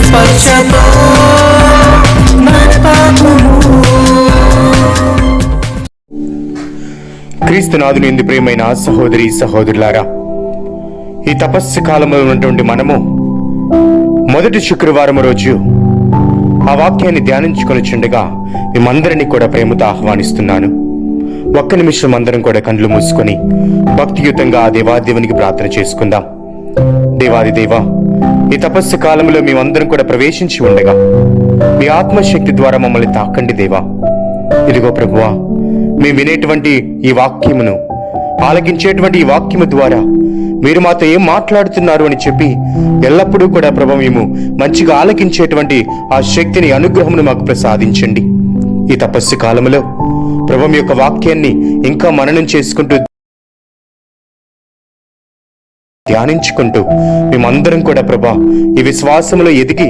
స్పర్శతో క్రీస్తునాథుని ఎందు ప్రియమైన సహోదరి సహోదరులారా ఈ తపస్సు కాలంలో ఉన్నటువంటి మనము మొదటి శుక్రవారం రోజు ఆ వాక్యాన్ని ధ్యానించుకొని చుండగా మేమందరినీ కూడా ప్రేమతో ఆహ్వానిస్తున్నాను. ఒక్క నిమిషం అందరం కూడా కండ్లు మూసుకొని భక్తియుతంగా ఆ దేవాదేవునికి ప్రార్థన చేసుకుందాం. దేవాది దేవా ఈ తపస్సు కాలంలో మేమందరం కూడా ప్రవేశించి ఉండగా మీ ఆత్మశక్తి ద్వారా మమ్మల్ని తాకండి దేవా. ఇదిగో ప్రభువా మేము వినేటువంటి ఈ వాక్యమును ఆలకించేటువంటి ఈ వాక్యము ద్వారా మీరు మాతో ఏం మాట్లాడుతున్నారు అని చెప్పి ఎల్లప్పుడూ కూడా ప్రభు మేము మంచిగా ఆలకించేటువంటి ఆ శక్తిని అనుగ్రహమును మాకు ప్రసాదించండి. ఈ తపస్సు కాలంలో ప్రభు యొక్క వాక్యాన్ని ఇంకా మననం చేసుకుంటూ ధ్యానించుకుంటూ మేమందరం కూడా ప్రభా ఈ విశ్వాసములో ఎదిగి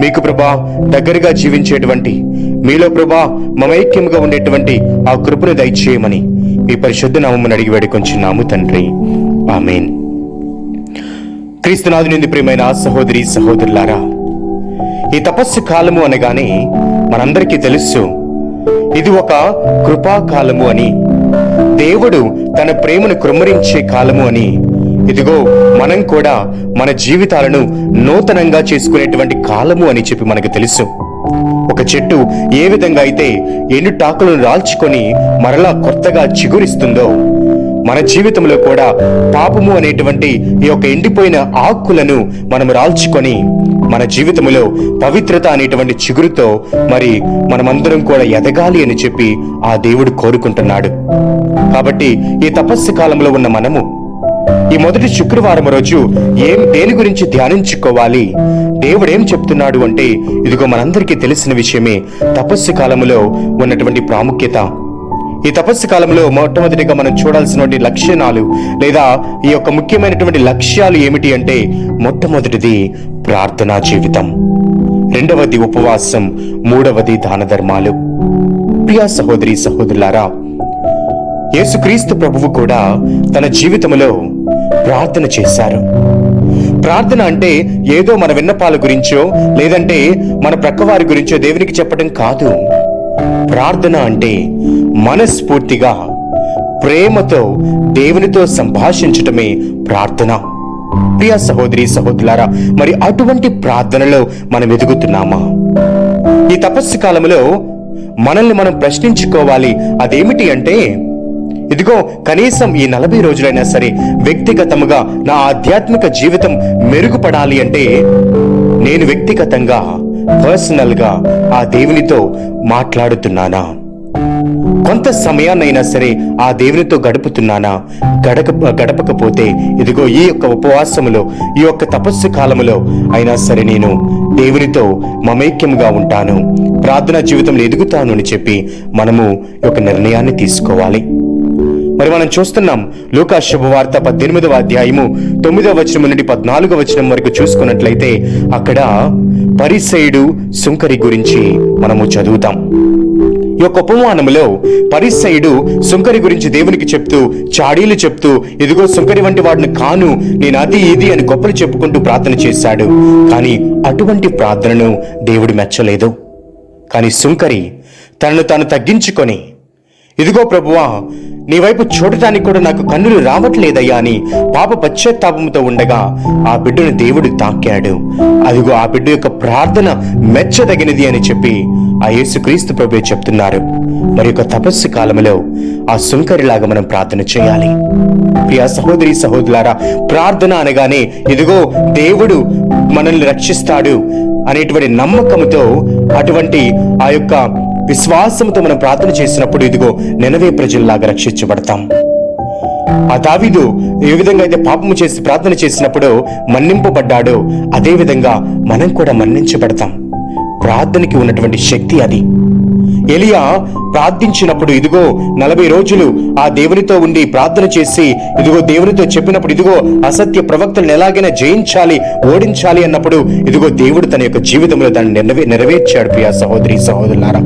మీకు ప్రభా దగ్గరగా జీవించేటువంటి మీలో ప్రభా మమైక్యముగా ఉండేటువంటి ఆ కృపను దయచేయమని మీ పరిశుద్ధ నామమును అడిగి వేడుకొంచున్నాము తండ్రి. ఆమెన్. క్రీస్తునాథునింది ప్రియమైన సహోదరి సహోదరులారా ఈ తపస్సు కాలము అనగానే మనందరికీ తెలుసు ఇది ఒక కృపా కాలము అని. దేవుడు తన ప్రేమను కృమ్మరించే కాలము అని. ఇదిగో మనం కూడా మన జీవితాలను నూతనంగా చేసుకునేటువంటి కాలము అని చెప్పి మనకు తెలుసు. ఒక చెట్టు ఏ విధంగా అయితే ఎండుటాకులను రాల్చుకొని మరలా కొత్తగా చిగురిస్తుందో మన జీవితంలో కూడా పాపము అనేటువంటి ఈ యొక్క ఎండిపోయిన ఆకులను మనం రాల్చుకొని మన జీవితంలో పవిత్రత అనేటువంటి చిగురుతో మరి మనమందరం కూడా ఎదగాలి అని చెప్పి ఆ దేవుడు కోరుకుంటున్నాడు. కాబట్టి ఈ తపస్సు కాలంలో ఉన్న మనము ఈ మొదటి శుక్రవారం రోజు ఏం దేని గురించి ధ్యానించుకోవాలి దేవుడు ఏం చెప్తున్నాడు అంటే ఇదిగో మనందరికీ తెలిసిన విషయమే తపస్సు కాలంలో ఉన్నటువంటి ప్రాముఖ్యత. ఈ తపస్సు కాలంలో మొట్టమొదటిగా మనం చూడాల్సినటువంటి లక్షణాలు లేదా ఈ యొక్క ముఖ్యమైనటువంటి లక్ష్యాలు ఏమిటి అంటే మొట్టమొదటిది ప్రార్థనా జీవితం. రెండవది ఉపవాసం. మూడవది దాన ధర్మాలు. ప్రియా సహోదరి సహోదరులారా యేసుక్రీస్తు ప్రభువు కూడా తన జీవితంలో ప్రార్థన చేశారు. ప్రార్థన అంటే ఏదో మన విన్నపాల గురించో లేదంటే మన ప్రక్కవారి గురించో దేవునికి చెప్పడం కాదు. ప్రార్థన అంటే మనస్ఫూర్తిగా ప్రేమతో దేవునితో సంభాషించటమే ప్రార్థన. ప్రియ సహోదరి సహోదరులారా మరి అటువంటి ప్రార్థనలో మనం ఎదుగుతున్నామా? ఈ తపస్సు కాలంలో మనల్ని మనం ప్రశ్నించుకోవాలి. అదేమిటి అంటే ఇదిగో కనీసం ఈ నలభై రోజులైనా సరే వ్యక్తిగతముగా నా ఆధ్యాత్మిక జీవితం మెరుగుపడాలి అంటే నేను వ్యక్తిగతంగా పర్సనల్గా ఆ దేవునితో మాట్లాడుతున్నానా? కొంత సమయాన్నైనా సరే ఆ దేవునితో గడుపుతున్నానా? గడక గడపకపోతే ఇదిగో ఈ యొక్క ఉపవాసములో ఈ యొక్క తపస్సు కాలములో అయినా సరే నేను దేవునితో మమైక్యముగా ఉంటాను. ప్రార్థనా జీవితంలో ఎదుగుతాను అని చెప్పి మనము ఒక నిర్ణయాన్ని తీసుకోవాలి. మరి మనం చూస్తున్నాం లూకా శుభవార్త పద్దెనిమిదవ అధ్యాయము తొమ్మిదవ వచనం నుండి పద్నాలుగవ వచనం వరకు చూసుకున్నట్లయితే అక్కడ పరిసైడు సుంకరి గురించి మనము చదువుతాం. ఈ యొక్క ఉపమానములో పరిసయుడు సుంకరి గురించి దేవునికి చెప్తూ చాడీలు చెప్తూ ఇదిగో సుంకరి వంటి వాడిని కాను నేను అది ఇది అని గొప్పలు చెప్పుకుంటూ ప్రార్థన చేశాడు. కానీ అటువంటి ప్రార్థనను దేవుడు మెచ్చలేదు. కానీ సుంకరి తనను తాను తగ్గించుకొని ఇదిగో ప్రభువా నీ వైపు చూడటానికి కూడా నాకు కన్నులు రావట్లేదయ్యా అని పాప పశ్చాత్తాపంతో ఉండగా ఆ బిడ్డను దేవుడు తాకాడు. అదిగో ఆ బిడ్డ యొక్క ప్రార్థన మెచ్చదగినది అని చెప్పి ఆ యేసుక్రీస్తు ప్రభు చెప్తున్నారు. మరి యొక్క తపస్సు కాలంలో ఆ సుంకరిలాగా మనం ప్రార్థన చేయాలి. ప్రియా సహోదరి సహోదరులారా ప్రార్థన అనగానే ఇదిగో దేవుడు మనల్ని రక్షిస్తాడు అనేటువంటి నమ్మకంతో అటువంటి ఆ యొక్క విశ్వాసంతో మనం ప్రార్థన చేసినప్పుడు ఇదిగో నెనవే ప్రజల్లాగా రక్షించబడతాం. ఆ దావీదు ఏ విధంగా అయితే పాపము చేసి ప్రార్థన చేసినప్పుడు మన్నింపబడ్డాడో అదే విధంగా మనం కూడా మన్నించబడతాం. ప్రార్థనకి ఉన్నటువంటి శక్తి అది. ఎలియా ప్రార్థించినప్పుడు ఇదిగో నలభై రోజులు ఆ దేవునితో ఉండి ప్రార్థన చేసి ఇదిగో దేవునితో చెప్పినప్పుడు ఇదిగో అసత్య ప్రవక్తలను ఎలాగైనా జయించాలి ఓడించాలి అన్నప్పుడు ఇదిగో దేవుడు తన యొక్క జీవితంలో దాన్ని నెరవే నెరవేర్చాడు ప్రియా సహోదరి సహోదరులారా.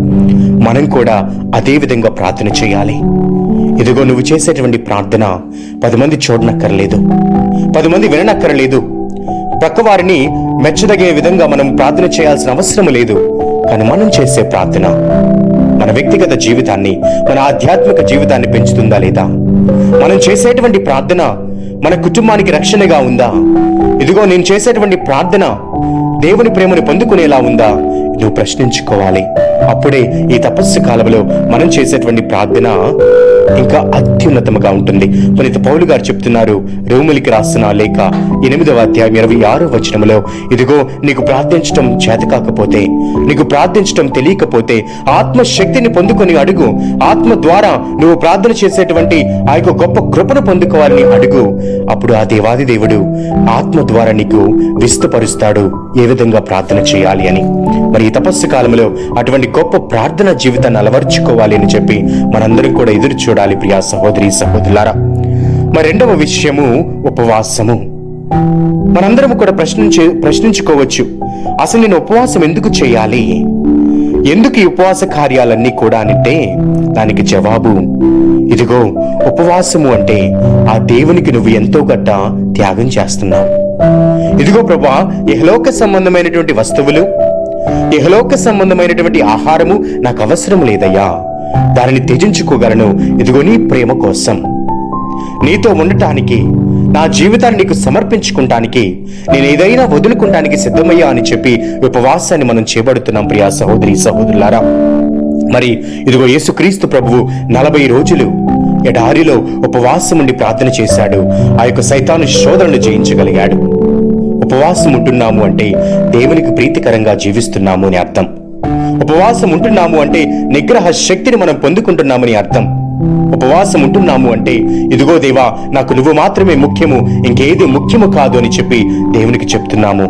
మనం కూడా అదే విధంగా ప్రార్థన చేయాలి. ఇదిగో నువ్వు చేసేటువంటి ప్రార్థన పది మంది చూడనక్కర్లేదు. పది మంది విననక్కర్లేదు. ప్రక్కవారిని మెచ్చదగే విధంగా మనం ప్రార్థన చేయాల్సిన అవసరం లేదు. కానీ మనం చేసే ప్రార్థన మన వ్యక్తిగత జీవితాన్ని మన ఆధ్యాత్మిక జీవితాన్ని పెంచుతుందా లేదా? మనం చేసేటువంటి ప్రార్థన మన కుటుంబానికి రక్షణగా ఉందా? ఇదిగో నేను చేసేటువంటి ప్రార్థన దేవుని ప్రేమను పొందుకునేలా ఉందా? నువ్వు ప్రశ్నించుకోవాలి. అప్పుడే ఈ తపస్సు కాలంలో మనం చేసేటువంటి ప్రార్థన ఇంకా అత్యున్నతముగా ఉంటుంది. పునీత పౌలు గారు చెప్తున్నారు రోములికి రాసిన లేఖ ఎనిమిదవ అధ్యాయం ఇరవై ఆరో వచనములో ఇదిగో నీకు ప్రార్థించటం చేత కాకపోతే నీకు ప్రార్థించటం తెలియకపోతే ఆత్మ శక్తిని పొందుకొని అడుగు. ఆత్మ ద్వారా నువ్వు ప్రార్థన చేసేటువంటి ఆ యొక్క గొప్ప కృపను పొందుకోవాలని అడుగు. అప్పుడు ఆ దేవాది దేవుడు ఆత్మ ద్వారా నీకు విస్తుపరుస్తాడు. ఏ విధంగా ప్రార్థన చేయాలి అని మరి ఈ తపస్సు కాలంలో అటువంటి గొప్ప ప్రార్థన జీవితాన్ని అలవర్చుకోవాలి అని చెప్పి మనందరం కూడా ఎదురు చూడాలి ప్రియా సహోదరి సహోదరులారా. మరి రెండవ విషయము ఉపవాసము. మనందరం కూడా ప్రశ్నించే ప్రశ్నించుకోవచ్చు అసలు నేను ఉపవాసం ఎందుకు చేయాలి? ఎందుకు ఈ ఉపవాస కార్యాలన్నీ కూడా అంటే దానికి జవాబు ఇదిగో ఉపవాసము అంటే ఆ దేవునికి నువ్వు ఎంతో గట్ట త్యాగం చేస్తున్నావు. ఇదిగో ప్రభా ఇహలోక సంబంధమైనటువంటి వస్తువులు ఇహలోక సంబంధమైనటువంటి ఆహారము నాకు అవసరం లేదయ్యా. దానిని త్యజించుకోగలను. ఇదిగో నీ ప్రేమ కోసం. నీతో ఉండటానికి నా జీవితాన్ని నీకు సమర్పించుకుంటానికి నేను ఏదైనా వదులుకుంటానికి సిద్ధమయ్యా అని చెప్పి ఉపవాసాన్ని మనం చేపడుతున్నాం ప్రియా సహోదరి సహోదరులారా. మరి ఇదిగో యేసుక్రీస్తు ప్రభువు నలభై రోజులు ఎడారిలో ఉపవాసం ఉండి ప్రార్థన చేశాడు. ఆ యొక్క సైతాను శోధనను జయించగలిగాడు. ఉపవాసం ఉంటున్నాము అంటే దేవునికి ప్రీతికరంగా జీవిస్తున్నాము అని అర్థం. ఉపవాసం ఉంటున్నాము అంటే నిగ్రహ శక్తిని మనం పొందుకుంటున్నామని అర్థం. ఉపవాసం ఉంటున్నాము అంటే ఇదిగో దేవా నాకు నువ్వు మాత్రమే ముఖ్యము ఇంకేది ముఖ్యము కాదు అని చెప్పి దేవునికి చెప్తున్నాము.